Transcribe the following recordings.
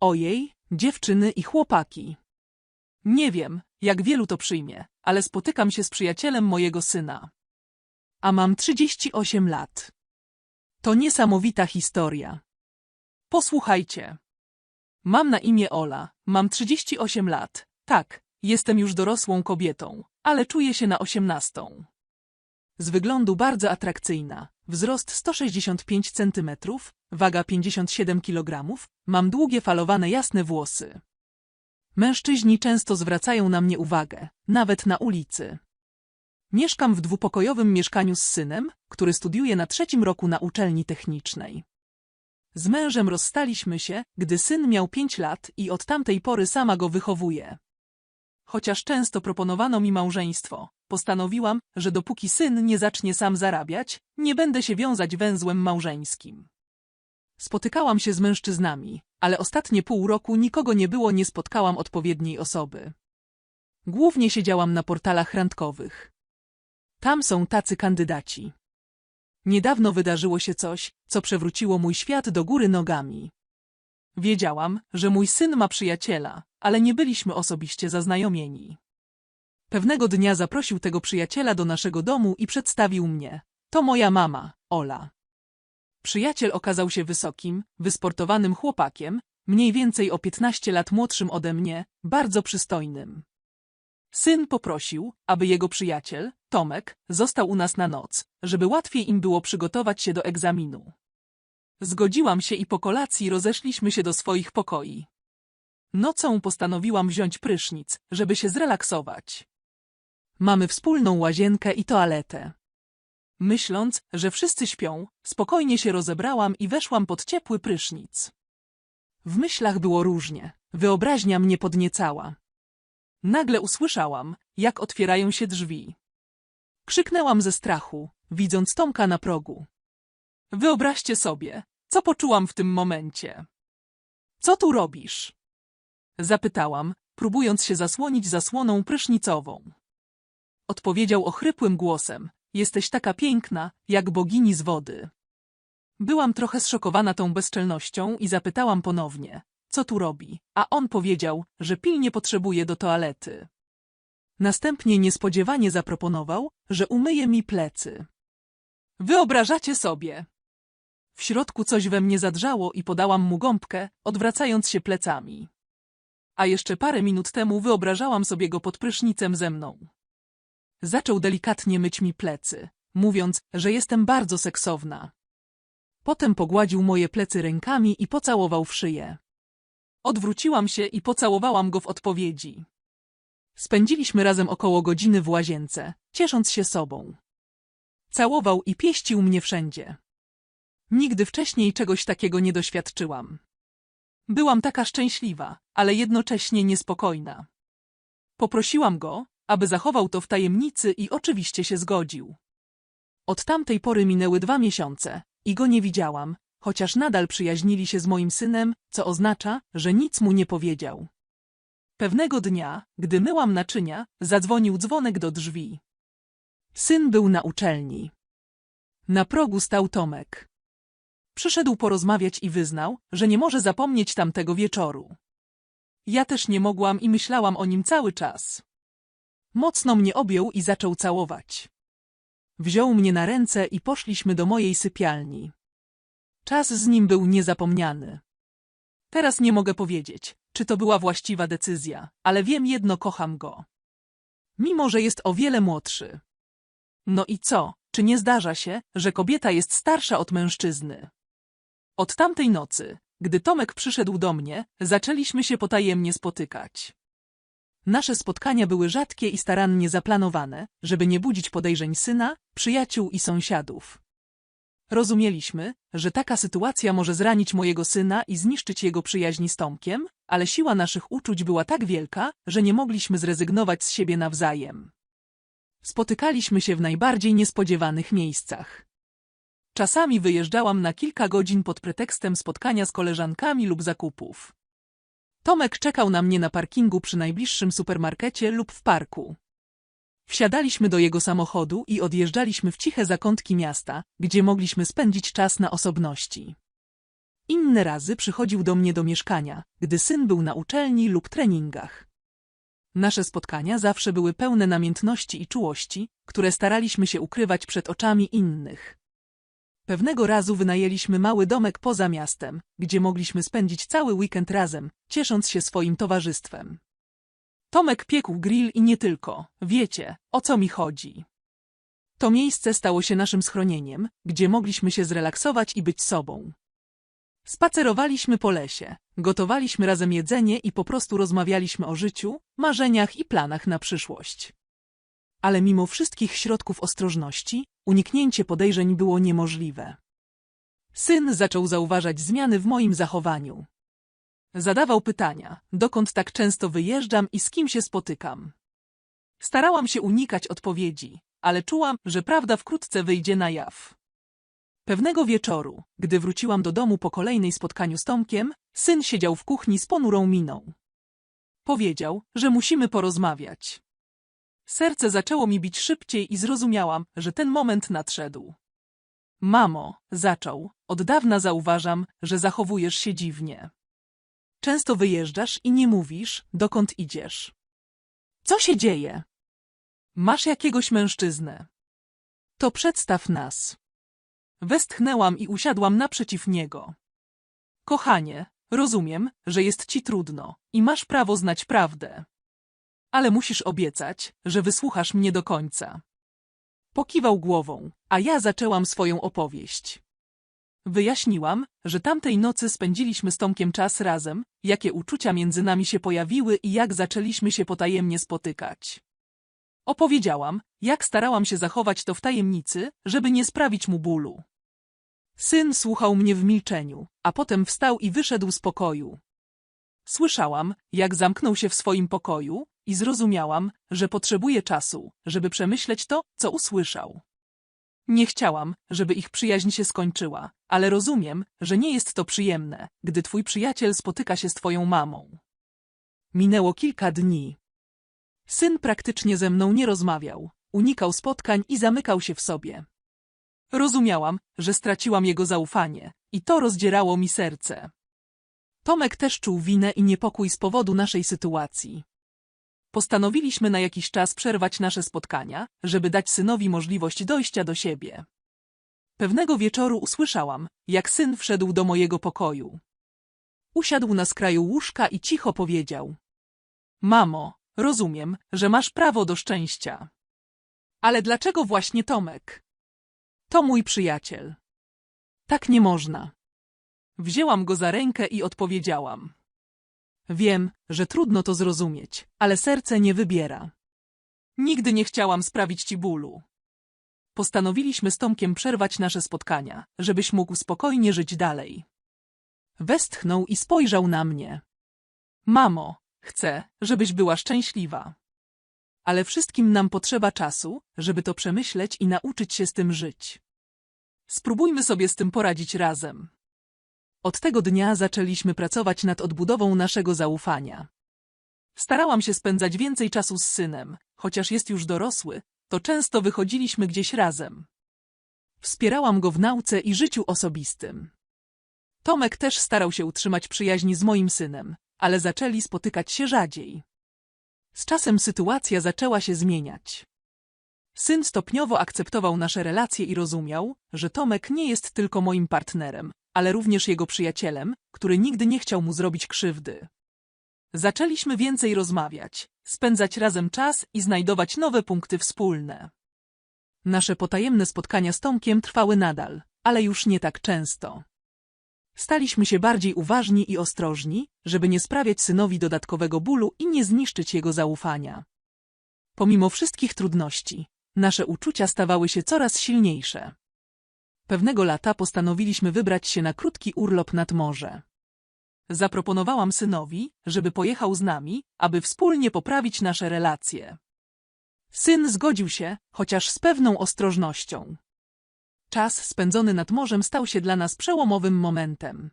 Ojej, dziewczyny i chłopaki. Nie wiem, jak wielu to przyjmie, ale spotykam się z przyjacielem mojego syna. A mam 38 lat. To niesamowita historia. Posłuchajcie. Mam na imię Ola, mam 38 lat. Tak, jestem już dorosłą kobietą, ale czuję się na 18. Z wyglądu bardzo atrakcyjna, wzrost 165 cm, waga 57 kg, mam długie falowane jasne włosy. Mężczyźni często zwracają na mnie uwagę, nawet na ulicy. Mieszkam w dwupokojowym mieszkaniu z synem, który studiuje na trzecim roku na uczelni technicznej. Z mężem rozstaliśmy się, gdy syn miał pięć lat i od tamtej pory sama go wychowuję. Chociaż często proponowano mi małżeństwo, postanowiłam, że dopóki syn nie zacznie sam zarabiać, nie będę się wiązać węzłem małżeńskim. Spotykałam się z mężczyznami, ale ostatnie pół roku nikogo nie było, nie spotkałam odpowiedniej osoby. Głównie siedziałam na portalach randkowych. Tam są tacy kandydaci. Niedawno wydarzyło się coś, co przewróciło mój świat do góry nogami. Wiedziałam, że mój syn ma przyjaciela, ale nie byliśmy osobiście zaznajomieni. Pewnego dnia zaprosił tego przyjaciela do naszego domu i przedstawił mnie. To moja mama, Ola. Przyjaciel okazał się wysokim, wysportowanym chłopakiem, mniej więcej o 15 lat młodszym ode mnie, bardzo przystojnym. Syn poprosił, aby jego przyjaciel, Tomek, został u nas na noc, żeby łatwiej im było przygotować się do egzaminu. Zgodziłam się i po kolacji rozeszliśmy się do swoich pokoi. Nocą postanowiłam wziąć prysznic, żeby się zrelaksować. Mamy wspólną łazienkę i toaletę. Myśląc, że wszyscy śpią, spokojnie się rozebrałam i weszłam pod ciepły prysznic. W myślach było różnie, wyobraźnia mnie podniecała. Nagle usłyszałam, jak otwierają się drzwi. Krzyknęłam ze strachu, widząc Tomka na progu. Wyobraźcie sobie, co poczułam w tym momencie. Co tu robisz? Zapytałam, próbując się zasłonić zasłoną prysznicową. Odpowiedział ochrypłym głosem, jesteś taka piękna, jak bogini z wody. Byłam trochę zszokowana tą bezczelnością i zapytałam ponownie, co tu robi, a on powiedział, że pilnie potrzebuje do toalety. Następnie niespodziewanie zaproponował, że umyje mi plecy. Wyobrażacie sobie? W środku coś we mnie zadrżało i podałam mu gąbkę, odwracając się plecami. A jeszcze parę minut temu wyobrażałam sobie go pod prysznicem ze mną. Zaczął delikatnie myć mi plecy, mówiąc, że jestem bardzo seksowna. Potem pogładził moje plecy rękami i pocałował w szyję. Odwróciłam się i pocałowałam go w odpowiedzi. Spędziliśmy razem około godziny w łazience, ciesząc się sobą. Całował i pieścił mnie wszędzie. Nigdy wcześniej czegoś takiego nie doświadczyłam. Byłam taka szczęśliwa, ale jednocześnie niespokojna. Poprosiłam go, aby zachował to w tajemnicy i oczywiście się zgodził. Od tamtej pory minęły dwa miesiące i go nie widziałam, chociaż nadal przyjaźnili się z moim synem, co oznacza, że nic mu nie powiedział. Pewnego dnia, gdy myłam naczynia, zadzwonił dzwonek do drzwi. Syn był na uczelni. Na progu stał Tomek. Przyszedł porozmawiać i wyznał, że nie może zapomnieć tamtego wieczoru. Ja też nie mogłam i myślałam o nim cały czas. Mocno mnie objął i zaczął całować. Wziął mnie na ręce i poszliśmy do mojej sypialni. Czas z nim był niezapomniany. Teraz nie mogę powiedzieć, czy to była właściwa decyzja, ale wiem jedno, kocham go. Mimo, że jest o wiele młodszy. No i co, czy nie zdarza się, że kobieta jest starsza od mężczyzny? Od tamtej nocy, gdy Tomek przyszedł do mnie, zaczęliśmy się potajemnie spotykać. Nasze spotkania były rzadkie i starannie zaplanowane, żeby nie budzić podejrzeń syna, przyjaciół i sąsiadów. Rozumieliśmy, że taka sytuacja może zranić mojego syna i zniszczyć jego przyjaźń z Tomkiem, ale siła naszych uczuć była tak wielka, że nie mogliśmy zrezygnować z siebie nawzajem. Spotykaliśmy się w najbardziej niespodziewanych miejscach. Czasami wyjeżdżałam na kilka godzin pod pretekstem spotkania z koleżankami lub zakupów. Tomek czekał na mnie na parkingu przy najbliższym supermarkecie lub w parku. Wsiadaliśmy do jego samochodu i odjeżdżaliśmy w ciche zakątki miasta, gdzie mogliśmy spędzić czas na osobności. Inne razy przychodził do mnie do mieszkania, gdy syn był na uczelni lub treningach. Nasze spotkania zawsze były pełne namiętności i czułości, które staraliśmy się ukrywać przed oczami innych. Pewnego razu wynajęliśmy mały domek poza miastem, gdzie mogliśmy spędzić cały weekend razem, ciesząc się swoim towarzystwem. Tomek piekł grill i nie tylko, wiecie, o co mi chodzi. To miejsce stało się naszym schronieniem, gdzie mogliśmy się zrelaksować i być sobą. Spacerowaliśmy po lesie, gotowaliśmy razem jedzenie i po prostu rozmawialiśmy o życiu, marzeniach i planach na przyszłość. Ale mimo wszystkich środków ostrożności, uniknięcie podejrzeń było niemożliwe. Syn zaczął zauważać zmiany w moim zachowaniu. Zadawał pytania, dokąd tak często wyjeżdżam i z kim się spotykam. Starałam się unikać odpowiedzi, ale czułam, że prawda wkrótce wyjdzie na jaw. Pewnego wieczoru, gdy wróciłam do domu po kolejnej spotkaniu z Tomkiem, syn siedział w kuchni z ponurą miną. Powiedział, że musimy porozmawiać. Serce zaczęło mi bić szybciej i zrozumiałam, że ten moment nadszedł. Mamo, zaczął, od dawna zauważam, że zachowujesz się dziwnie. Często wyjeżdżasz i nie mówisz, dokąd idziesz. Co się dzieje? Masz jakiegoś mężczyznę. To przedstaw nas. Westchnęłam i usiadłam naprzeciw niego. Kochanie, rozumiem, że jest ci trudno i masz prawo znać prawdę. Ale musisz obiecać, że wysłuchasz mnie do końca. Pokiwał głową, a ja zaczęłam swoją opowieść. Wyjaśniłam, że tamtej nocy spędziliśmy z Tomkiem czas razem, jakie uczucia między nami się pojawiły i jak zaczęliśmy się potajemnie spotykać. Opowiedziałam, jak starałam się zachować to w tajemnicy, żeby nie sprawić mu bólu. Syn słuchał mnie w milczeniu, a potem wstał i wyszedł z pokoju. Słyszałam, jak zamknął się w swoim pokoju i zrozumiałam, że potrzebuje czasu, żeby przemyśleć to, co usłyszał. Nie chciałam, żeby ich przyjaźń się skończyła, ale rozumiem, że nie jest to przyjemne, gdy twój przyjaciel spotyka się z twoją mamą. Minęło kilka dni. Syn praktycznie ze mną nie rozmawiał, unikał spotkań i zamykał się w sobie. Rozumiałam, że straciłam jego zaufanie i to rozdzierało mi serce. Tomek też czuł winę i niepokój z powodu naszej sytuacji. Postanowiliśmy na jakiś czas przerwać nasze spotkania, żeby dać synowi możliwość dojścia do siebie. Pewnego wieczoru usłyszałam, jak syn wszedł do mojego pokoju. Usiadł na skraju łóżka i cicho powiedział. Mamo, rozumiem, że masz prawo do szczęścia. Ale dlaczego właśnie Tomek? To mój przyjaciel. Tak nie można. Wzięłam go za rękę i odpowiedziałam. Wiem, że trudno to zrozumieć, ale serce nie wybiera. Nigdy nie chciałam sprawić ci bólu. Postanowiliśmy z Tomkiem przerwać nasze spotkania, żebyś mógł spokojnie żyć dalej. Westchnął i spojrzał na mnie. Mamo, chcę, żebyś była szczęśliwa. Ale wszystkim nam potrzeba czasu, żeby to przemyśleć i nauczyć się z tym żyć. Spróbujmy sobie z tym poradzić razem. Od tego dnia zaczęliśmy pracować nad odbudową naszego zaufania. Starałam się spędzać więcej czasu z synem, chociaż jest już dorosły, to często wychodziliśmy gdzieś razem. Wspierałam go w nauce i życiu osobistym. Tomek też starał się utrzymać przyjaźń z moim synem, ale zaczęli spotykać się rzadziej. Z czasem sytuacja zaczęła się zmieniać. Syn stopniowo akceptował nasze relacje i rozumiał, że Tomek nie jest tylko moim partnerem, ale również jego przyjacielem, który nigdy nie chciał mu zrobić krzywdy. Zaczęliśmy więcej rozmawiać, spędzać razem czas i znajdować nowe punkty wspólne. Nasze potajemne spotkania z Tomkiem trwały nadal, ale już nie tak często. Staliśmy się bardziej uważni i ostrożni, żeby nie sprawiać synowi dodatkowego bólu i nie zniszczyć jego zaufania. Pomimo wszystkich trudności, nasze uczucia stawały się coraz silniejsze. Pewnego lata postanowiliśmy wybrać się na krótki urlop nad morze. Zaproponowałam synowi, żeby pojechał z nami, aby wspólnie poprawić nasze relacje. Syn zgodził się, chociaż z pewną ostrożnością. Czas spędzony nad morzem stał się dla nas przełomowym momentem.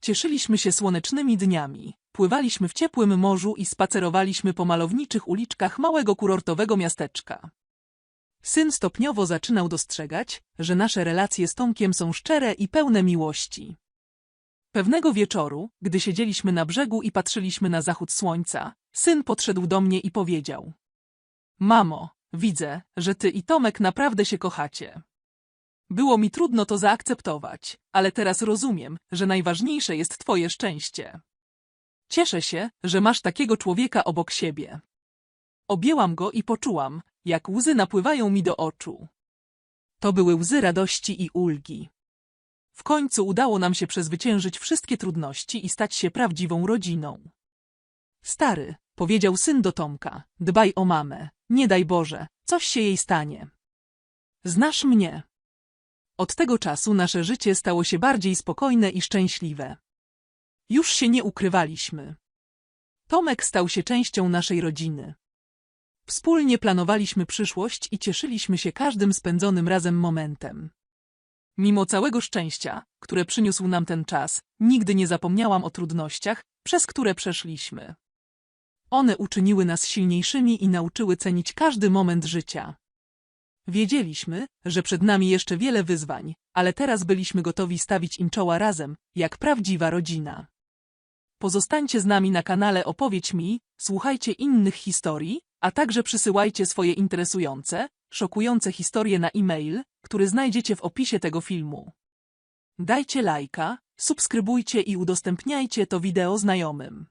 Cieszyliśmy się słonecznymi dniami, pływaliśmy w ciepłym morzu i spacerowaliśmy po malowniczych uliczkach małego kurortowego miasteczka. Syn stopniowo zaczynał dostrzegać, że nasze relacje z Tomkiem są szczere i pełne miłości. Pewnego wieczoru, gdy siedzieliśmy na brzegu i patrzyliśmy na zachód słońca, syn podszedł do mnie i powiedział: Mamo, widzę, że ty i Tomek naprawdę się kochacie. Było mi trudno to zaakceptować, ale teraz rozumiem, że najważniejsze jest twoje szczęście. Cieszę się, że masz takiego człowieka obok siebie. Objęłam go i poczułam, jak łzy napływają mi do oczu. To były łzy radości i ulgi. W końcu udało nam się przezwyciężyć wszystkie trudności i stać się prawdziwą rodziną. Stary, powiedział syn do Tomka, dbaj o mamę, nie daj Boże, coś się jej stanie. Znasz mnie. Od tego czasu nasze życie stało się bardziej spokojne i szczęśliwe. Już się nie ukrywaliśmy. Tomek stał się częścią naszej rodziny. Wspólnie planowaliśmy przyszłość i cieszyliśmy się każdym spędzonym razem momentem. Mimo całego szczęścia, które przyniósł nam ten czas, nigdy nie zapomniałam o trudnościach, przez które przeszliśmy. One uczyniły nas silniejszymi i nauczyły cenić każdy moment życia. Wiedzieliśmy, że przed nami jeszcze wiele wyzwań, ale teraz byliśmy gotowi stawić im czoła razem, jak prawdziwa rodzina. Pozostańcie z nami na kanale Opowiedź mi, słuchajcie innych historii, a także przysyłajcie swoje interesujące, szokujące historie na e-mail, który znajdziecie w opisie tego filmu. Dajcie lajka, subskrybujcie i udostępniajcie to wideo znajomym.